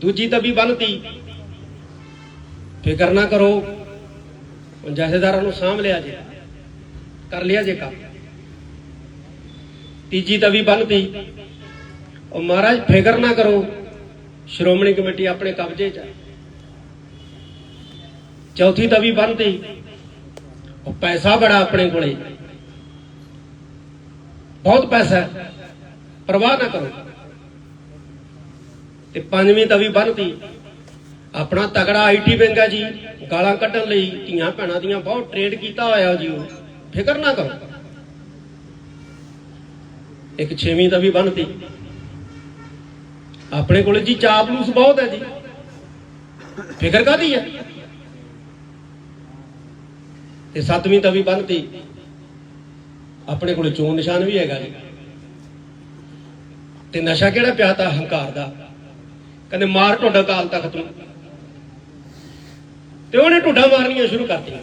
ਦੂਜੀ ਤਵੀ ਬੰਨਤੀ। ਫਿਕਰ ਨਾ ਕਰੋ ਹੁਣ ਜਥੇਦਾਰਾਂ ਨੂੰ ਸਾਂਭ ਲਿਆ ਜੇ, ਕਰ ਲਿਆ ਜੇ ਕੰਮ। ਤੀਜੀ ਤਵੀ ਬੰਨਤੀ। ਉਹ ਮਹਾਰਾਜ, ਫਿਕਰ ਨਾ ਕਰੋ, ਸ਼੍ਰੋਮਣੀ ਕਮੇਟੀ ਆਪਣੇ ਕਬਜ਼ੇ 'ਚ ਹੈ ਚੌਥੀ ਤਵੀ ਬੰਨਤੀ। ਉਹ ਪੈਸਾ ਬੜਾ ਆਪਣੇ ਕੋਲੇ। ਬਹੁਤ ਪੈਸਾ ਹੈ। ਪਰਵਾਹ ਨਾ ਕਰੋ। ਤੇ ਪੰਜਵੀਂ ਤਵੀ ਬੰਨਤੀ ਆਪਣਾ ਤਗੜਾ ਆਈਟੀ ਵਿੰਗ ਹੈ ਜੀ, ਗਾਲਾਂ ਕੱਢਣ ਲਈ ਧੀਆਂ ਭੈਣਾਂ ਦੀਆਂ ਬਹੁਤ ਟ੍ਰੇਡ ਕੀਤਾ ਹੋਇਆ ਜੀ ਉਹ। ਫਿਕਰ ਨਾ ਕਰੋ। ਇੱਕ ਛੇਵੀਂ ਤਵੀ ਬੰਨਤੀ ਆਪਣੇ ਕੋਲੇ ਜੀ ਚਾਪਲੂਸ ਬਹੁਤ ਹੈ ਜੀ। ਫਿਕਰ ਕਾਦੀ ਹੈ? ਤੇ ਸੱਤਵੀਂ ਤਵੀ ਬੰਨਤੀ ਆਪਣੇ ਕੋਲੇ ਚੋਣ ਨਿਸ਼ਾਨ ਵੀ ਹੈਗਾ ਜੀ। ਤੇ ਨਸ਼ਾ ਕਿਹੜਾ ਪਿਆ ਤਾ, ਹੰਕਾਰ ਦਾ? ਕਹਿੰਦੇ ਮਾਰ ਢੋਡਾ ਕਾਲ ਤਖਤ ਨੂੰ। ਤੇ ਉਹਨੇ ਢੋਡਾ ਮਾਰਨੀਆਂ ਸ਼ੁਰੂ ਕਰਤੀਆਂ।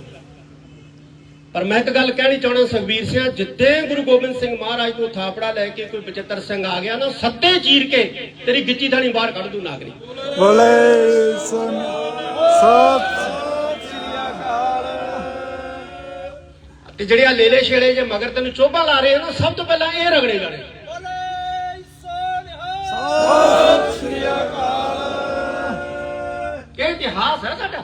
ਪਰ ਮੈਂ ਇੱਕ ਗੱਲ ਕਹਿਣੀ ਚਾਹਣਾ ਸੁਖਬੀਰ ਸਿੰਘ ਜਿੱਦੇ ਗੁਰੂ ਗੋਬਿੰਦ ਸਿੰਘ ਮਹਾਰਾਜ ਨੂੰ ਥਾਪੜਾ ਲੈ ਕੇ ਕੋਈ ਬਚਿੱਤਰ ਸਿੰਘ ਆ ਗਿਆ ਨਾ ਸੱਤੇ ਚੀਰ ਕੇ ਤੇਰੀ ਗਿੱਚੀ ਥਾਣੀ ਬਾਹਰ ਕੱਢ ਦੂ ਨਾਗਰੀ। ਬੋਲੇ ਸਨ ਸਤ। ਤੇ ਜਿਹੜੇ ਆ ਲੇਲੇ ਛੇੜੇ ਜੇ ਮਗਰ ਤੈਨੂੰ ਚੋਭਾ ਲਾ ਰਹੇ ਆ ਨਾ ਸਭ ਤੋਂ ਪਹਿਲਾਂ ਇਹ ਰਗੜੇ ਜਾਣੇ। ਸਤ ਸ੍ਰੀ ਅਕਾਲ ਇਹ ਇਤਿਹਾਸ ਹੈ ਸਾਡਾ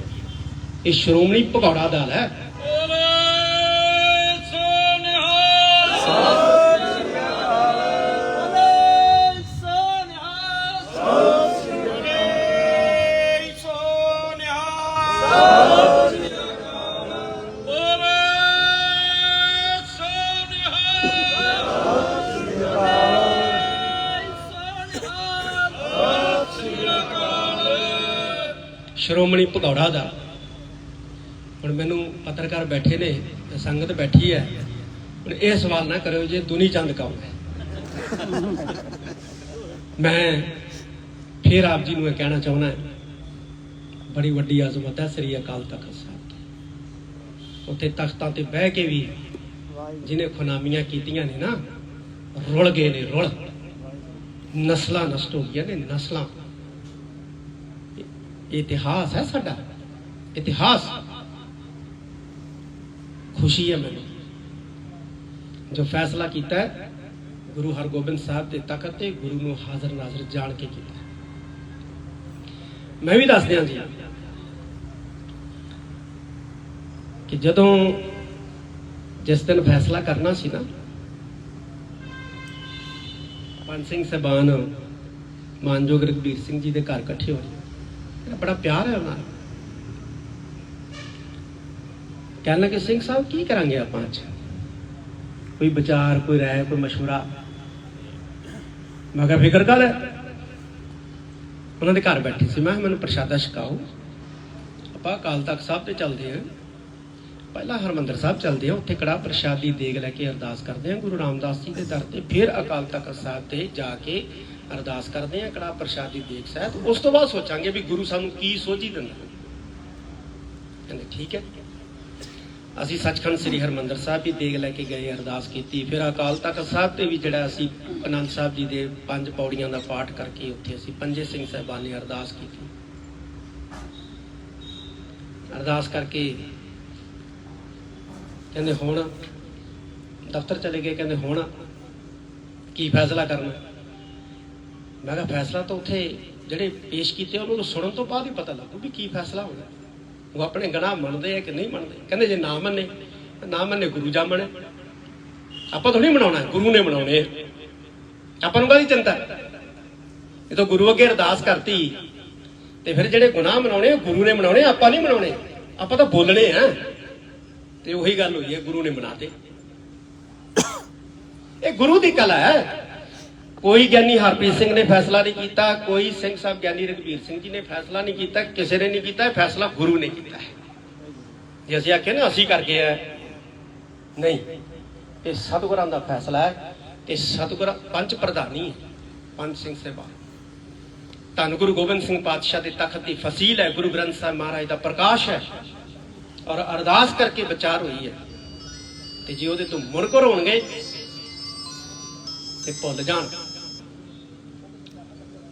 ਇਹ ਸ਼੍ਰੋਮਣੀ ਭਗੌੜਾ ਦਲ ਹੈ। ਸ਼੍ਰੋਮਣੀ ਭਗੌੜਾ ਦਾ ਹੁਣ ਮੈਨੂੰ ਪੱਤਰਕਾਰ ਬੈਠੇ ਨੇ ਤੇ ਸੰਗਤ ਬੈਠੀ ਹੈ। ਹੁਣ ਇਹ ਸਵਾਲ ਨਾ ਕਰਿਓ ਜੇ ਦੁਨੀ ਚੰਦ ਕੌਣ ਹੈ ਮੈਂ ਫਿਰ ਆਪ ਜੀ ਨੂੰ ਇਹ ਕਹਿਣਾ ਚਾਹੁੰਦਾ ਬੜੀ ਵੱਡੀ ਆਜ਼ਮਤ ਹੈ ਸ੍ਰੀ ਅਕਾਲ ਤਖਤ ਸਾਹਿਬ ਦੀ। ਉੱਥੇ ਤਖਤਾਂ ਤੇ ਬਹਿ ਕੇ ਵੀ ਜਿਹਨੇ ਖੁਨਾਮੀਆਂ ਕੀਤੀਆਂ ਨੇ ਨਾ, ਰੁਲ ਗਏ ਨੇ, ਰੁਲ। ਨਸਲਾਂ ਨਸ਼ਟ ਹੋ ਗਈਆਂ ਨੇ, ਨਸਲਾਂ। ਇਤਿਹਾਸ ਹੈ ਸਾਡਾ। ਇਤਿਹਾਸ। ਖੁਸ਼ੀ ਹੈ ਮੈਨੂੰ। ਜੋ ਫੈਸਲਾ ਕੀਤਾ ਗੁਰੂ ਹਰਗੋਬਿੰਦ ਸਾਹਿਬ ਦੇ ਤਖਤ ਤੇ ਗੁਰੂ ਨੂੰ ਹਾਜ਼ਰ ਨਾਜ਼ਰ ਜਾਣ ਕੇ ਕੀਤਾ ਮੈਂ ਵੀ ਦੱਸ ਦਿਆਂ ਜੀ ਕਿ ਜਦੋਂ ਜਿਸ ਦਿਨ ਫੈਸਲਾ ਕਰਨਾ ਸੀ ਨਾ, ਪੰਜ ਸਿੰਘ ਸਬਾਨ ਮਾਨਯੋਗ ਰਘਬੀਰ ਸਿੰਘ ਜੀ ਦੇ ਘਰ ਇਕੱਠੇ ਹੋਏ ਮੇਰਾ ਬੜਾ ਪਿਆਰ ਹੈ ਉਹਨਾਂ ਨਾਲ। ਕਹਿਣ ਲੱਗੇ ਸਿੰਘ ਸਾਹਿਬ ਕੀ ਕਰਾਂਗੇ ਆਪਾਂ ਅੱਜ ਕੋਈ ਵਿਚਾਰ ਕੋਈ ਰਾਏ ਕੋਈ مشورہ ਮੈਂ ਕਿਹਾ ਫਿਕਰ ਕਰ ਉਹਨਾਂ ਦੇ ਘਰ ਬੈਠੇ ਸੀ ਮੈਂ ਕਿਹਾ ਮੈਨੂੰ ਪ੍ਰਸ਼ਾਦਾ ਛਕਾਓ ਆਪਾਂ ਅਕਾਲ ਤਖਤ ਸਾਹਿਬ ਤੇ ਚੱਲਦੇ ਹਾਂ ਪਹਿਲਾਂ ਹਰਮੰਦਰ ਸਾਹਿਬ ਚੱਲਦੇ ਹਾਂ ਉੱਥੇ ਕੜਾ ਪ੍ਰਸ਼ਾਦੀ ਦੇਗ ਲੈ ਕੇ ਅਰਦਾਸ ਕਰਦੇ ਹਾਂ ਗੁਰੂ ਰਾਮਦਾਸ ਜੀ ਦੇ ਦਰ ਤੇ ਫਿਰ ਅਕਾਲ ਤਖਤ ਸਾਹਿਬ ਤੇ ਜਾ ਕੇ ਅਰਦਾਸ ਕਰਦੇ ਹਾਂ ਕੜਾ ਪ੍ਰਸ਼ਾਦੀ ਦੇਗ ਸਾਹਿਬ ਉਸ ਤੋਂ ਬਾਅਦ ਸੋਚਾਂਗੇ ਵੀ ਗੁਰੂ ਸਾਨੂੰ ਕੀ ਸੋਝੀ ਦਿੰਦਾ ਕਹਿੰਦੇ ਠੀਕ ਹੈ ਅਸੀਂ ਸੱਚਖੰਡ ਸ੍ਰੀ ਹਰਮੰਦਰ ਸਾਹਿਬ ਵੀ ਦੇਗ ਲੈ ਕੇ ਗਏ, ਅਰਦਾਸ ਕੀਤੀ। ਫਿਰ ਅਕਾਲ ਤਖਤ ਸਾਹਿਬ ਤੇ ਵੀ ਜਿਹੜਾ ਅਸੀਂ ਅਨੰਦ ਸਾਹਿਬ ਜੀ ਦੇ ਪੰਜ ਪੌੜੀਆਂ ਦਾ ਪਾਠ ਕਰਕੇ ਉੱਥੇ ਅਸੀਂ ਪੰਜੇ ਸਿੰਘ ਸਾਹਿਬਾਨ ਨੇ ਅਰਦਾਸ ਕੀਤੀ। ਅਰਦਾਸ ਕਰਕੇ ਕਹਿੰਦੇ, ਹੁਣ ਦਫ਼ਤਰ ਚਲੇ ਗਏ। ਕਹਿੰਦੇ, ਹੁਣ ਕੀ ਫੈਸਲਾ ਕਰਨਾ? ਮੈਂ ਕਿਹਾ, ਫੈਸਲਾ ਤਾਂ ਉੱਥੇ ਜਿਹੜੇ ਪੇਸ਼ ਕੀਤੇ, ਉਹਨਾਂ ਨੂੰ ਸੁਣਨ ਤੋਂ ਬਾਅਦ ਹੀ ਪਤਾ ਲੱਗੂ ਵੀ ਕੀ ਫੈਸਲਾ ਹੋਣਾ। ਉਹ ਆਪਣੇ ਗਨਾਹ ਮੰਨਦੇ ਆ ਕਿ ਨਹੀਂ ਮੰਨਦੇ? ਕਹਿੰਦੇ ਜੇ ਨਾ ਮੰਨੇ ਨਾ ਮੰਨੇ ਗੁਰੂ ਜਾ ਆਪਾਂ ਥੋੜੀ ਮਨਾਉਣਾ ਗੁਰੂ ਨੇ ਮਨਾਉਣੇ ਆਪਾਂ ਨੂੰ ਕਾਹਦੀ ਚਿੰਤਾ? ਇਹ ਤਾਂ ਗੁਰੂ ਅੱਗੇ ਅਰਦਾਸ ਕਰਤੀ। ਤੇ ਫਿਰ ਜਿਹੜੇ ਗੁਨਾਹ ਮਨਾਉਣੇ ਉਹ ਗੁਰੂ ਨੇ ਮਨਾਉਣੇ ਆਪਾਂ ਨਹੀਂ ਮਨਾਉਣੇ। ਆਪਾਂ ਤਾਂ ਬੋਲਣੇ ਆ। ਤੇ ਉਹੀ ਗੱਲ ਹੋਈ ਹੈ, ਗੁਰੂ ਨੇ ਮਨਾਤੇ ਇਹ ਗੁਰੂ ਦੀ ਕਲਾ ਹੈ। ਕੋਈ ਗਿਆਨੀ ਹਰਪ੍ਰੀਤ ਸਿੰਘ ਨੇ ਫੈਸਲਾ ਨਹੀਂ ਕੀਤਾ, ਕੋਈ ਸਿੰਘ ਸਾਹਿਬ ਗਿਆਨੀ ਰਘਬੀਰ ਸਿੰਘ ਜੀ ਨੇ ਫੈਸਲਾ ਨਹੀਂ ਕੀਤਾ, ਕਿਸੇ ਨੇ ਨਹੀਂ ਕੀਤਾ, ਇਹ ਫੈਸਲਾ ਗੁਰੂ ਨੇ ਕੀਤਾ ਹੈ। ਜੇ ਅਸੀਂ ਆਖੇ ਨਾ, ਅਸੀਂ ਕਰਕੇ ਆ। ਨਹੀਂ, ਇਹ ਸਤਿਗੁਰਾਂ ਦਾ ਫੈਸਲਾ ਹੈ ਤੇ ਸਤਿਗੁਰਾਂ, ਪੰਜ ਪ੍ਰਧਾਨੀ ਹੈ, ਪੰਜ ਸਿੰਘ ਸੇਵਾ ਧੰਨ ਗੁਰੂ ਗੋਬਿੰਦ ਸਿੰਘ ਪਾਤਸ਼ਾਹ ਦੇ ਤਖਤ ਦੀ ਫਸੀਲ ਹੈ, ਗੁਰੂ ਗ੍ਰੰਥ ਸਾਹਿਬ ਮਹਾਰਾਜ ਦਾ ਪ੍ਰਕਾਸ਼ ਹੈ ਔਰ ਅਰਦਾਸ ਕਰਕੇ ਵਿਚਾਰ ਹੋਈ ਹੈ। ਤੇ ਜੇ ਉਹਦੇ ਤੋਂ ਮੁਨਕਰ ਹੋਣਗੇ, ਤੇ ਭੁੱਲ ਜਾਣ।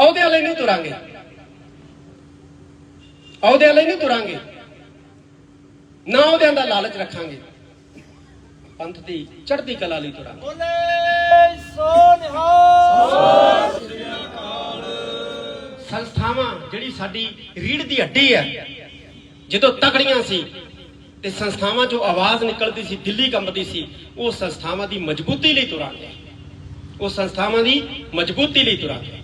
ਅਹੁਦੇ ਵਾਲੇ ਨਹੀਂ ਤੁਰਾਂਗੇ। ਅਹੁਦੇ ਵਾਲੇ ਨਹੀਂ ਤੁਰਾਂਗੇ। ਨਾ ਅਹੁਦਿਆਂ ਦਾ ਲਾਲਚ ਰੱਖਾਂਗੇ। ਪੰਥ ਦੀ ਚੜ੍ਹਦੀ ਕਲਾ ਲਈ ਤੁਰਾਂਗੇ। ਬੋਲੇ ਸੋ ਨਿਹਾਲ। ਸੰਸਥਾਵਾਂ ਜਿਹੜੀ ਸਾਡੀ ਰੀੜ ਦੀ ਹੱਡੀ ਹੈ ਜਦੋਂ ਤਕੜੀਆਂ ਸੀ ਤੇ ਸੰਸਥਾਵਾਂ 'ਚੋਂ ਆਵਾਜ਼ ਨਿਕਲਦੀ ਸੀ ਦਿੱਲੀ ਕੰਬਦੀ ਸੀ ਉਹ ਸੰਸਥਾਵਾਂ ਦੀ ਮਜ਼ਬੂਤੀ ਲਈ ਤੁਰਾਂਗੇ। ਉਹ ਸੰਸਥਾਵਾਂ ਦੀ ਮਜ਼ਬੂਤੀ ਲਈ ਤੁਰਾਂਗੇ।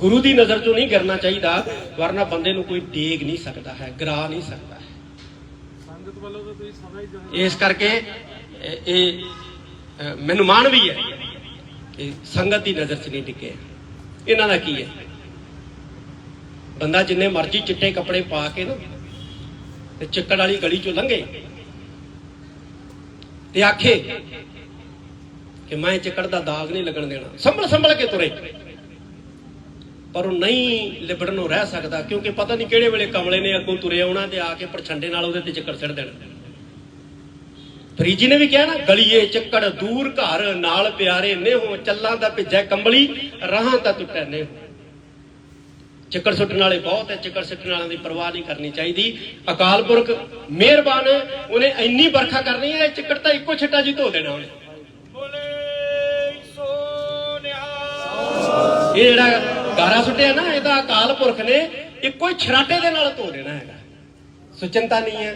ਗੁਰੂ ਦੀ ਨਜ਼ਰ ਚੋਂ ਨਹੀਂ ਗਿਰਨਾ ਚਾਹੀਦਾ ਵਰਨਾ ਬੰਦੇ ਨੂੰ ਕੋਈ ਡੇਗ ਨਹੀਂ ਸਕਦਾ ਹੈ ਗਰਾ ਨਹੀਂ ਸਕਦਾ ਹੈ। ਸੰਗਤ ਵੱਲੋਂ ਤਾਂ ਤੁਸੀਂ ਸਮਝਦੇ ਇਸ ਕਰਕੇ ਇਹ- ਮੈਨੂੰ ਮਾਣ ਵੀ ਹੈ ਕਿ ਸੰਗਤ ਦੀ ਨਜ਼ਰ 'ਚ ਨਹੀਂ ਟਿਕੇ। ਇਹਨਾਂ ਦਾ ਕੀ ਹੈ? ਬੰਦਾ ਜਿੰਨੇ ਮਰਜ਼ੀ ਚਿੱਟੇ ਕੱਪੜੇ ਪਾ ਕੇ ਨਾ ਤੇ ਚੱਕੜ ਵਾਲੀ ਗਲੀ 'ਚੋਂ ਲੰਘੇ। ਤੇ ਆਖੇ ਕਿ ਮੈਂ ਚੱਕੜ ਦਾ ਦਾਗ ਨਹੀਂ ਲੱਗਣ ਦੇਣਾ। ਸੰਭਲ ਸੰਭਲ ਕੇ ਤੁਰੇ। ਪਰ ਉਹ ਨਹੀਂ ਲਿਬੜਨ ਨੂੰ ਰਹਿ ਸਕਦਾ ਕਿਉਂਕਿ ਪਤਾ ਨਹੀਂ ਕਿਹੜੇ ਵੇਲੇ ਕਮਲੇ ਨੇ ਅੱਗੋਂ ਤੁਰੇ ਆਉਣਾ ਤੇ ਆ ਕੇ ਪ੍ਰਛੰਡੇ ਨਾਲ ਉਹਦੇ ਤੇ ਚੱਕਰ ਛੱਡ ਦੇਣਾ। ਫਰੀਜੀ ਨੇ ਵੀ ਕਿਹਾ ਨਾ ਗਲੀਏ ਚੱਕੜ ਦੂਰ ਘਰ ਨਾਲ ਪਿਆਰੇ ਨੇਹੋ ਚੱਲਾਂ ਦਾ ਭਿੱਜੈ ਕੰਬਲੀ ਰਾਹਾਂ ਤਾਂ ਟੁੱਟੈ ਨੇਹੋ। ਚੱਕੜ ਸੁੱਟਣ ਵਾਲੇ ਬਹੁਤ ਹੈ ਚੱਕੜ ਸੁੱਟਣ ਵਾਲਿਆਂ ਦੀ ਪਰਵਾਹ ਨਹੀਂ ਕਰਨੀ ਚਾਹੀਦੀ। ਅਕਾਲ ਪੁਰਖ ਮਿਹਰਬਾਨ ਉਹਨੇ ਇੰਨੀ ਵਰਖਾ ਕਰਨੀ ਹੈ ਚੱਕੜ ਤਾਂ ਇੱਕੋ ਛਿੱਟਾ ਜੀ ਧੋ ਦੇਣਾ ਉਹਨੇ। ਇਹ ਜਿਹੜਾ ਗਾਰਾ ਸੁੱਟਿਆ ਨਾ ਇਹਦਾ ਅਕਾਲ ਪੁਰਖ ਨੇ ਇੱਕੋ ਹੀ ਛਰਾਟੇ ਦੇ ਨਾਲ ਧੋ ਦੇਣਾ ਹੈਗਾ। ਸੋ ਨਹੀਂ ਹੈ।